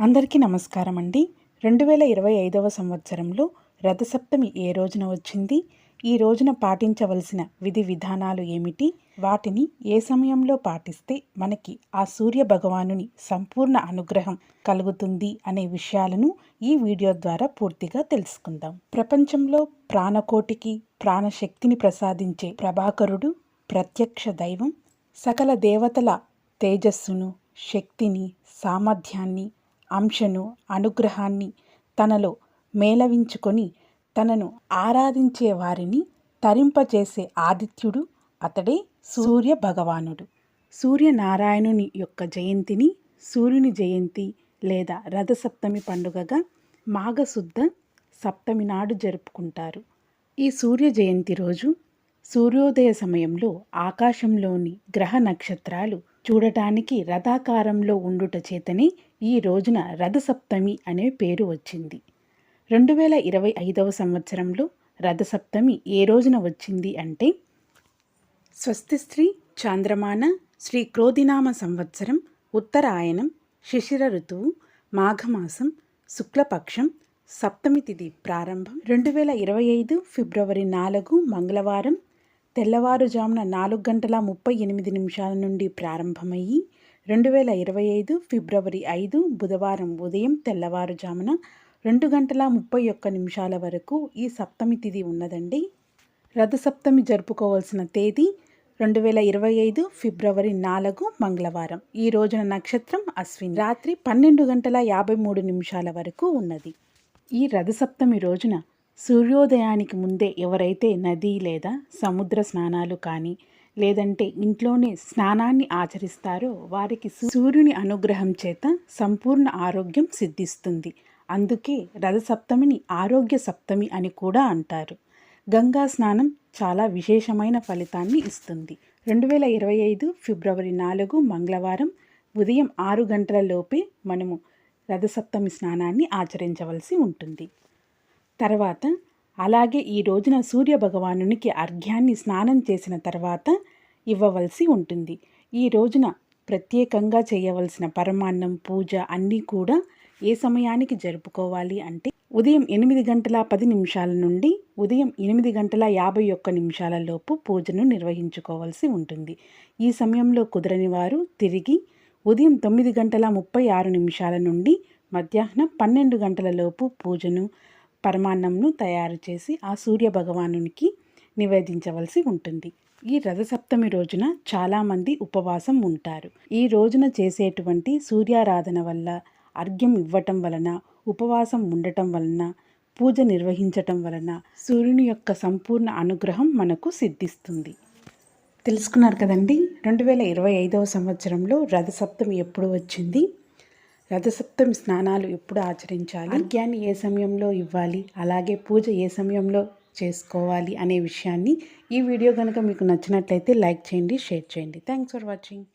అందరికీ నమస్కారం అండి. రెండు వేల ఇరవై ఐదవ సంవత్సరంలో రథసప్తమి ఏ రోజున వచ్చింది? ఈ రోజున పాటించవలసిన విధి విధానాలు ఏమిటి? వాటిని ఏ సమయంలో పాటిస్తే మనకి ఆ సూర్య భగవానుని సంపూర్ణ అనుగ్రహం కలుగుతుంది అనే విషయాలను ఈ వీడియో ద్వారా పూర్తిగా తెలుసుకుందాం. ప్రపంచంలో ప్రాణకోటికి ప్రాణశక్తిని ప్రసాదించే ప్రభాకరుడు ప్రత్యక్ష దైవం సకల దేవతల తేజస్సును శక్తిని సామర్థ్యాన్ని అంశను అనుగ్రహాన్ని తనలో మేళవించుకొని తనను ఆరాధించే వారిని తరింపచేసే ఆదిత్యుడు అతడే సూర్య భగవానుడు. సూర్యనారాయణుని యొక్క జయంతిని సూర్యుని జయంతి లేదా రథసప్తమి పండుగగా మాఘశుద్ధ సప్తమి నాడు జరుపుకుంటారు. ఈ సూర్య జయంతి రోజు సూర్యోదయ సమయంలో ఆకాశంలోని గ్రహ నక్షత్రాలు చూడటానికి రథాకారంలో ఉండుట చేతనే ఈ రోజున రథసప్తమి అనే పేరు వచ్చింది. రెండు వేల ఇరవై ఐదవ సంవత్సరంలో రథసప్తమి ఏ రోజున వచ్చింది అంటే స్వస్తిశ్రీ చాంద్రమాన శ్రీ క్రోధినామ సంవత్సరం ఉత్తరాయణం శిశిర ఋతువు మాఘమాసం శుక్లపక్షం సప్తమి తిథి ప్రారంభం రెండు వేల ఇరవై ఐదు ఫిబ్రవరి నాలుగు మంగళవారం తెల్లవారుజామున నాలుగు గంటల ముప్పై ఎనిమిది నిమిషాల నుండి ప్రారంభమయ్యి రెండు వేల ఇరవై ఐదు ఫిబ్రవరి ఐదు బుధవారం ఉదయం తెల్లవారుజామున రెండు గంటల ముప్పై ఒక్క నిమిషాల వరకు ఈ సప్తమి తిథి ఉన్నదండి. రథసప్తమి జరుపుకోవాల్సిన తేదీ రెండు వేల ఇరవై ఐదు ఫిబ్రవరి నాలుగు మంగళవారం. ఈ రోజున నక్షత్రం అశ్విన్. రాత్రి పన్నెండు గంటల యాభై మూడు నిమిషాల వరకు ఉన్నది. ఈ రథసప్తమి రోజున సూర్యోదయానికి ముందే ఎవరైతే నది లేదా సముద్ర స్నానాలు కానీ లేదంటే ఇంట్లోనే స్నానాన్ని ఆచరిస్తారో వారికి సూర్యుని అనుగ్రహం చేత సంపూర్ణ ఆరోగ్యం సిద్ధిస్తుంది. అందుకే రథసప్తమిని ఆరోగ్య సప్తమి అని కూడా అంటారు. గంగా స్నానం చాలా విశేషమైన ఫలితాన్ని ఇస్తుంది. రెండు వేల ఇరవై ఐదు ఫిబ్రవరి నాలుగు మంగళవారం ఉదయం ఆరు గంటల లోపే మనము రథసప్తమి స్నానాన్ని ఆచరించవలసి ఉంటుంది. తర్వాత అలాగే ఈ రోజున సూర్య భగవానునికి అర్ఘ్యాన్ని స్నానం చేసిన తర్వాత ఇవ్వవలసి ఉంటుంది. ఈ రోజున ప్రత్యేకంగా చేయవలసిన పరమాన్నం పూజ అన్నీ కూడా ఏ సమయానికి జరుపుకోవాలి అంటే ఉదయం ఎనిమిది గంటల పది నిమిషాల నుండి ఉదయం ఎనిమిది గంటల యాభై ఒక్క నిమిషాల లోపు పూజను నిర్వహించుకోవాల్సి ఉంటుంది. ఈ సమయంలో కుదరని వారు తిరిగి ఉదయం తొమ్మిది గంటల ముప్పై ఆరు నిమిషాల నుండి మధ్యాహ్నం పన్నెండు గంటల లోపు పూజను పరమాన్నంను తయారు చేసి ఆ సూర్య భగవానునికి నివేదించవలసి ఉంటుంది. ఈ రథసప్తమి రోజున చాలామంది ఉపవాసం ఉంటారు. ఈ రోజున చేసేటువంటి సూర్యారాధన వల్ల అర్ఘ్యం ఇవ్వటం వలన ఉపవాసం ఉండటం వలన పూజ నిర్వహించటం వలన సూర్యుని యొక్క సంపూర్ణ అనుగ్రహం మనకు సిద్ధిస్తుంది. తెలుసుకున్నారు కదండి రెండు వేల ఇరవై ఐదవ సంవత్సరంలో రథసప్తమి ఎప్పుడు వచ్చింది? రథసప్తమి స్నానాలు ఎప్పుడు ఆచరించాలి? అర్ఘ్యాన్ని ఏ సమయంలో ఇవ్వాలి? అలాగే పూజ ఏ సమయంలో చేసుకోవాలి? అనే విషయాన్ని ఈ వీడియో కనుక మీకు నచ్చినట్లయితే లైక్ చేయండి షేర్ చేయండి. Thanks for watching.